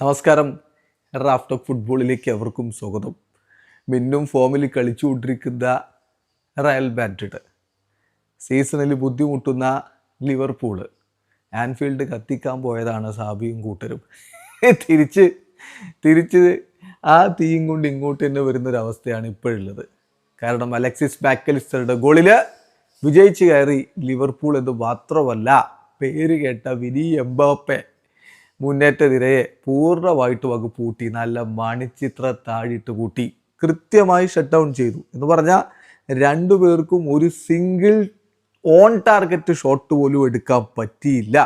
നമസ്കാരം. റാഫ്റ്റർ ഫുട്ബോളിലേക്ക് എവർക്കും സ്വാഗതം. മിന്നും ഫോമിൽ കളിച്ചുകൊണ്ടിരിക്കുന്ന റയൽ മാഡ്രിഡ്. സീസണിൽ ബുദ്ധിമുട്ടുന്ന ലിവർപൂൾ. ആൻഫീൽഡ് കത്തിക്കാൻ പോയതാണ് സാബിയും കൂട്ടരും. തിരിച്ച് തിരിച്ച് ആ തീയും കൊണ്ട് ഇങ്ങോട്ട് തന്നെ വരുന്നൊരവസ്ഥയാണ് ഇപ്പോഴുള്ളത്. കാരണം അലക്സിസ് ബാക്കലിസ്റ്ററുടെ ഗോളിൽ വിജയിച്ച് കയറി ലിവർപൂൾ എന്ന് മാത്രമല്ല പേര് കേട്ട വിനി എംബാപ്പെ മുന്നേറ്റ നിരയെ പൂർണമായിട്ട് വകു പൂട്ടി നല്ല മണിച്ചിത്ര താഴിട്ട് കൂട്ടി കൃത്യമായി ഷട്ട് ഡൗൺ ചെയ്തു. എന്ന് പറഞ്ഞാൽ രണ്ടു പേർക്കും ഒരു സിംഗിൾ ഓൺ ടാർഗറ്റ് ഷോട്ട് പോലും എടുക്കാൻ പറ്റിയില്ല.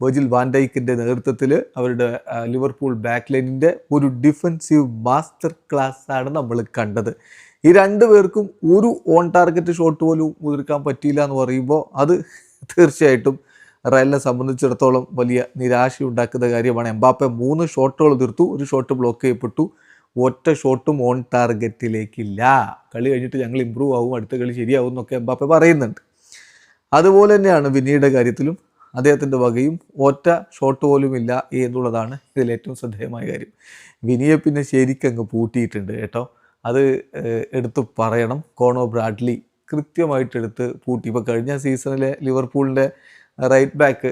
വെർജിൽ വാൻഡൈക്കിന്റെ നേതൃത്വത്തിൽ അവരുടെ ലിവർപൂൾ ബാക്ക് ലൈനിന്റെ ഒരു ഡിഫൻസീവ് മാസ്റ്റർ ക്ലാസ് ആണ് നമ്മൾ കണ്ടത്. ഈ രണ്ടു പേർക്കും ഒരു ഓൺ ടാർഗറ്റ് ഷോട്ട് പോലും മുതിർക്കാൻ പറ്റിയില്ല എന്ന് പറയുമ്പോൾ അത് തീർച്ചയായിട്ടും റയലിനെ സംബന്ധിച്ചിടത്തോളം വലിയ നിരാശയുണ്ടാക്കുന്ന കാര്യമാണ്. എംബാപ്പെ മൂന്ന് ഷോട്ടുകൾ തീർത്തു ഒരു ഷോട്ട് ബ്ലോക്ക് ചെയ്യപ്പെട്ടു. ഒറ്റ ഷോട്ടും ഓൺ ടാർഗറ്റിലേക്കില്ല. കളി കഴിഞ്ഞിട്ട് ഞങ്ങൾ ഇമ്പ്രൂവ് ആവും അടുത്ത കളി ശരിയാവും എന്നൊക്കെ എംബാപ്പെ പറയുന്നുണ്ട്. അതുപോലെ തന്നെയാണ് വിനിയുടെ കാര്യത്തിലും അദ്ദേഹത്തിന്റെ വകയും ഒറ്റ ഷോട്ട് പോലും ഇല്ല എന്നുള്ളതാണ് ഇതിൽ ഏറ്റവും ശ്രദ്ധേയമായ കാര്യം. വിനിയെ പിന്നെ ശരിക്കങ്ങ് പൂട്ടിയിട്ടുണ്ട് കേട്ടോ. അത് എടുത്ത് പറയണം. കോണോ ബ്രാഡ്ലി കൃത്യമായിട്ടെടുത്ത് പൂട്ടി. ഇപ്പോൾ കഴിഞ്ഞ സീസണിലെ ലിവർപൂളിന്റെ റൈറ്റ് ബാക്ക്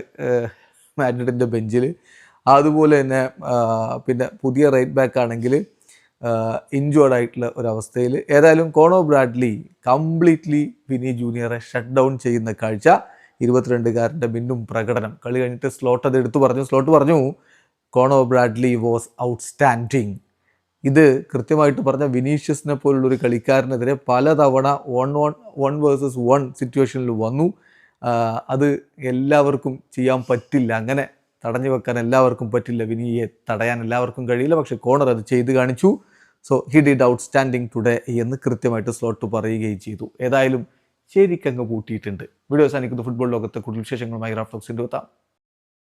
മാഡ്രിഡിന്റെ ബെഞ്ചിൽ അതുപോലെ തന്നെ പിന്നെ പുതിയ റൈറ്റ് ബാക്ക് ആണെങ്കിൽ ഇഞ്ചുവേർഡ് ആയിട്ടുള്ള ഒരവസ്ഥയിൽ ഏതായാലും കോണോ ബ്രാഡ്ലി കംപ്ലീറ്റ്ലി വിനി ജൂനിയറെ ഷട്ട് ഡൗൺ ചെയ്യുന്ന കാഴ്ച ഇരുപത്തിരണ്ടുകാരന്റെ മിന്നും പ്രകടനം. കളി കഴിഞ്ഞിട്ട് സ്ലോട്ട് അത് എടുത്തു പറഞ്ഞു. സ്ലോട്ട് പറഞ്ഞു കോണോ ബ്രാഡ്ലി വാസ് ഔട്ട്സ്റ്റാൻഡിങ് ഇത് കൃത്യമായിട്ട് പറഞ്ഞ വിനീഷ്യസിനെ പോലുള്ള ഒരു കളിക്കാരനെതിരെ പലതവണ one one one versus one സിറ്റുവേഷനിൽ വന്നു. അത് എല്ലാവർക്കും ചെയ്യാൻ പറ്റില്ല. അങ്ങനെ തടഞ്ഞു വെക്കാൻ എല്ലാവർക്കും പറ്റില്ല. വിനിയെ തടയാൻ എല്ലാവർക്കും കഴിയില്ല. പക്ഷേ കോണർ അത് ചെയ്ത് കാണിച്ചു. So he did outstanding today എന്ന് കൃത്യമായിട്ട് സ്ലോട്ട് പറയുകയും ചെയ്തു. ഏതായാലും ശരിക്കങ്ങ് പൂട്ടിയിട്ടുണ്ട് വീഡിയോ അവസാനിക്കുന്ന. ഫുട്ബോൾ ലോകത്തെ കൂടുതൽ വിശേഷങ്ങളുമായി റാഫ്ലോക്സിന്റെ എത്താം.